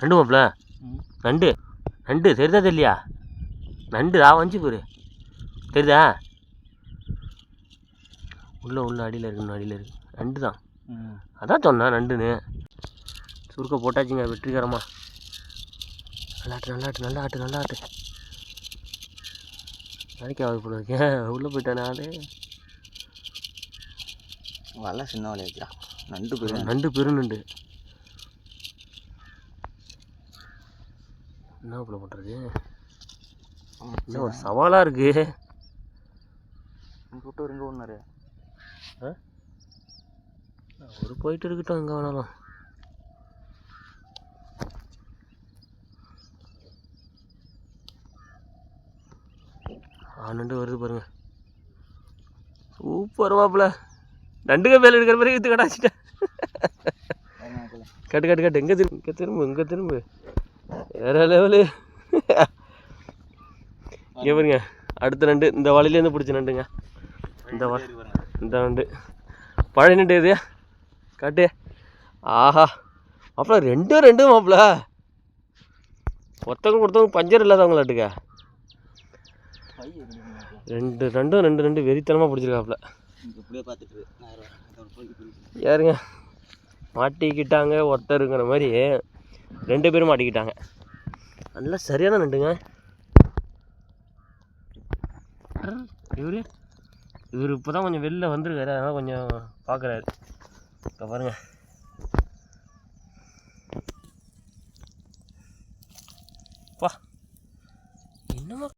நண்டு மாப்பிள நண்டு நண்டு தெரியுதா தெரியலையா? நண்டு ஆ வந்துச்சு பாரு தெரியுதா? உள்ள உள்ள அடியில் இருக்கு அடியில் இருக்கு. நண்டு தான். அதான் சொன்னேன் நண்டுன்னு சுருக்க போட்டாச்சுங்க வெற்றிகரமா. நல்லாட்டு நல்லாட்டு நல்லாட்டு நல்லாட்டு நாளைக்கு ஆகுது போல இருக்கேன் உள்ளே போயிட்டானே ஆளு வலை சின்ன வலையா? நண்டு பெரிய நண்டு பெருநண்டு என்ன போல பண்ணுறது என்ன ஒரு சவாலாக இருக்கு. போட்டு ரெண்டு ஒன்று ஒரு போயிட்டு இருக்கட்டும் எங்கே வேணாலும். ஆ நண்டு வருது பாருங்க. சூப்பர் மாப்பிள நண்டுக மேலே இருக்கிற மாதிரி இது கடாச்சிட்டேன் கட்டு கட்டு கட்டு. எங்கே திரும்ப இங்கே திரும்ப இங்கே திரும்ப? வேற லெவலு இங்கே பாருங்க. அடுத்த நண்டு. இந்த வலையிலேருந்து பிடிச்ச நண்டுங்க. இந்த இந்த நண்டு. பழைய நண்டு இது. காட்டு. ஆஹா. மாப்பிள ரெண்டும் ரெண்டும் மாப்பிள. ஒருத்தவங்க கொடுத்தவங்க பஞ்சர் இல்லாதவங்களாட்டுக்க ரெண்டு ரெண்டும் ரெண்டு ரெண்டு வெறித்தனமாக பிடிச்சிருக்காப்புல யாருங்க? மாட்டிக்கிட்டாங்க ஒருத்தருங்கிற மாதிரி. ரெண்டு பேரும் மாட்டிக்கிட்டாங்க நல்லா சரியான நண்டுங்க. இவர் இவர் இப்போ தான் கொஞ்சம் வெளில வந்துருக்காரு அதனால் கொஞ்சம் பார்க்குறாரு இப்போ பாருங்கள் என்னமா